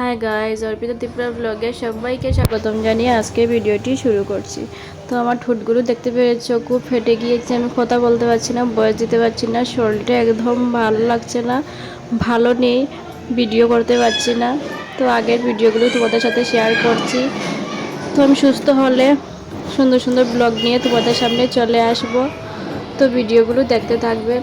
Hi guys Arpita Tripura ব্লগে সবাইকে স্বাগতম জানিয়ে আজকে ভিডিওটি শুরু করছি। তো আমার ঠোঁটগুলো দেখতে পেরেছ খুব ফেটে গিয়েছে, আমি কথা বলতে পারছি না বয়স দিতে পারছি না, শরীরটা একদম ভালো লাগছে না, ভালো নেই ভিডিও করতে পারছি না। তো আগের ভিডিওগুলো তোমাদের সাথে শেয়ার করছি। তো আমি সুস্থ হলে সুন্দর সুন্দর ব্লগ নিয়ে তোমাদের সামনে চলে আসব। তো ভিডিওগুলো দেখতে থাকবেন।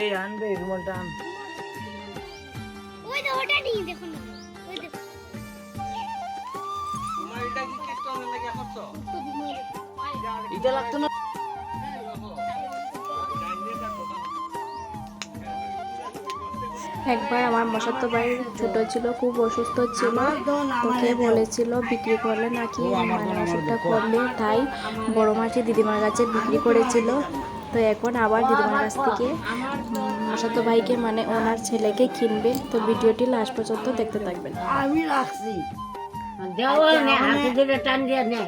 এই আনবে রুমালটা আন। ওই তো ওটা নিয়ে দেখুন না। ওই দেখো। এটা লাগতো না? একবার আমার মশাত ভাই ছোটো ছিল খুব অসুস্থ ছিল। তোকে বলেছিল বিক্রি করলে নাকি মানে ওষুধটা করলে। তাই বড় মাছি দিদিমার কাছে বিক্রি করেছিল। তো এখন আবার দিদিমার কাছ থেকে মশাত ভাইকে মানে ওনার ছেলেকে কিনবে। তো ভিডিওটি লাস্ট পর্যন্ত দেখতে থাকবেন। আমি রাখছি। দেওয়া নে হাতে ধরে টান দিয়ে নে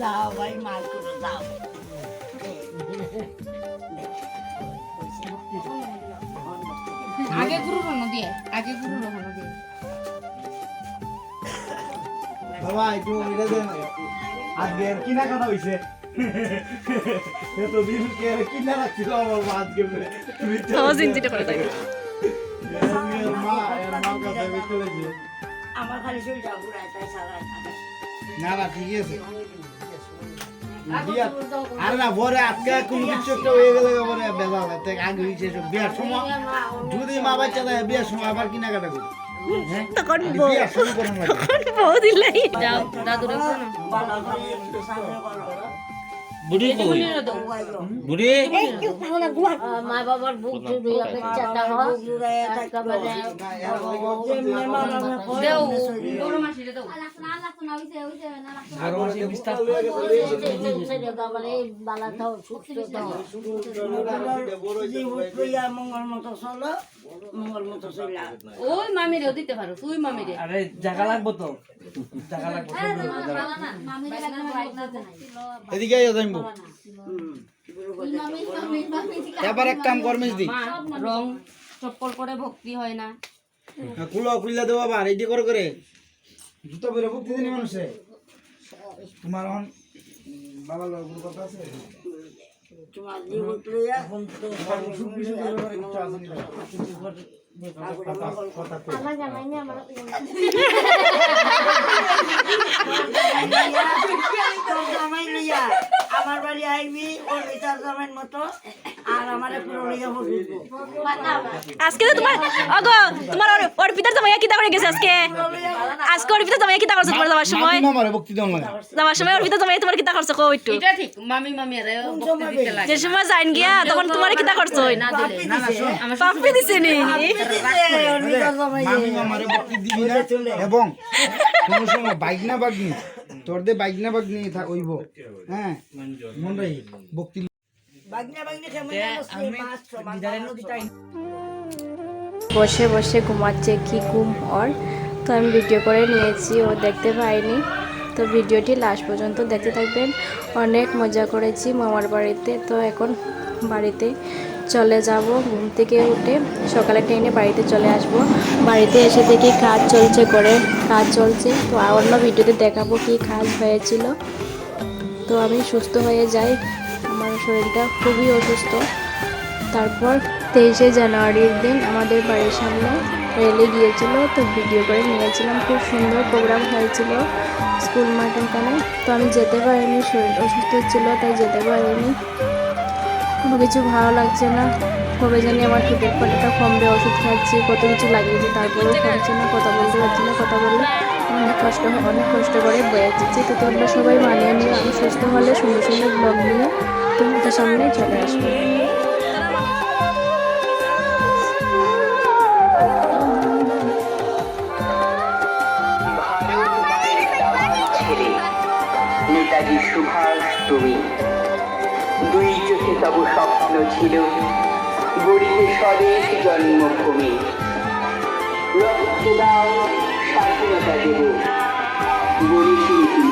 যাও ভাই মার করে যাও। আগে গুরু রহন দিয়ে আগে গুরু রহন দিয়ে। বাবা একটু এটা দেন। আজকে কিনা কথা হইছে? এতদিন কে কিনা রাখছিল আমার মা আজকে? বিকেলেছে আমার খালি শরীরটা ঘুরায় তাই সারা না না ঠিকই আছে। আরে না ভরে আজকে কোনো কিছু একটা হয়ে গেলে পরে বেজাল এতে আগে হয়েছে সব বিয়ার সময় যদি মা বাচ্চা দেয় বিয়ার সময় আবার কেনাকাটা করি হ্যাঁ? করে একটু সামনে করো বুড়ি কই? বুড়ি? মা বাবার বুক চুরি হবে চাটা হ। ঘুরায় একেবারে দেও। গরু মাসি দেও। আর মাসে বিস্তার বালা থাও সুস্থ থাও মঙ্গল মতো চলো মঙ্গল মতো চলা ওই মামিরেও দিতে পারো তুই মামিরে। আরে জায়গা লাগবো তো। জায়গা লাগবো মামি লাগা না এদিকে মামি এবার এক কাম করমিস দি রং চপ্পল করে ভক্তি হয় না। খুলো খুললে দেবো আবার এইটি করে করে। জুতো বেরো বুক দিদি মানুষে? তোমার এখন বাবার লোক কথা আছে? তোমার জীবন লইয়া অসুখ বিসুখ এর ব্যাপারে কিছু আছে নি? কথা কই। আল্লাহ জানাই না আমার তোর জামাই লইয়া আমার বাড়ি আইবি ওর ভিতর জামাইয়ের মতো আর আমারে পুরো লইয়া বসবো আজকে তো তোমার অগো তোমার অর্পিতার জামাইয়া কিতা করে গেছে আজকে? আজকে অর্পিতার জামাইয়া কিতা করছে তোমার যাওয়ার সময়? যাওয়ার সময় অর্পিতার জামাইয়া তোমার কিতা করছে? কো একটু। এটা ঠিক মামি মামি আরে ভক্তি দিতে লাগে যে সময় যাইন গিয়া তখন তোমার কিতা করছ? দিছে। নি? এবং কোন সময় বাইক না বাগনি তোর দে বাইক না বাগনি হইব হ্যাঁ মন রাই বক্তি বসে বসে বসে ঘুমাচ্ছে কি ঘুম ওর? তো আমি ভিডিও করে নিয়েছি ও দেখতে পাইনি। তো ভিডিওটি লাস্ট পর্যন্ত দেখতে থাকবেন। অনেক মজা করেছি মামার বাড়িতে। তো এখন বাড়িতে চলে যাব ঘুম থেকে উঠে সকালে ট্রেনে বাড়িতে চলে আসব। বাড়িতে এসে দেখি কাজ চলছে করে কাজ চলছে। তো আর অন্য ভিডিওতে দেখাবো কি কাজ হয়েছিল। তো আমি সুস্থ হয়ে যাই। আমার শরীরটা খুবই অসুস্থ। তারপর তেইশে জানুয়ারির দিন আমাদের বাড়ির সামনে রেলে গিয়েছিল, তো ভিডিও করে নিয়েছিলাম। খুব সুন্দর প্রোগ্রাম হয়েছিল স্কুল মাঠে এখানে। তো আমি যেতে পারিনি, শরীর অসুস্থ ছিল, তাই যেতে পারিনি। কোনো কিছু ভালো লাগছে না। কবে জানি আমার ঠোঁটের পানিটা কমবে, ওষুধ খাচ্ছি, কত কিছু লাগিয়েছি তারপরেও কমছে না, কথা বলতে পারছি না, কথা বললে অনেক কষ্ট অনেক কষ্ট করে বয়ে দিচ্ছি তো তোমরা সবাই মানিয়ে নিয়ে আমি সুস্থ হলে সুন্দর সুন্দর ব্লগ নিয়ে তোমাদের সামনে চলে আসব। নেতাজি সুভাষ, তুমি। দুই চোখে তব স্বপ্ন ছিল গড়িতে স্বদেশ জন্মভূমি। রক্ত দাও, স্বাধীনতা দেব। বলেছিলে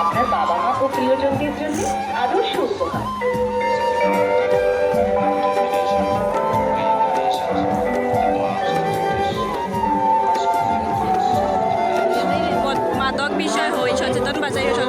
আপনার বাবা মা ও প্রিয়জনদের জন্য আদর্শ উপহার 他在右上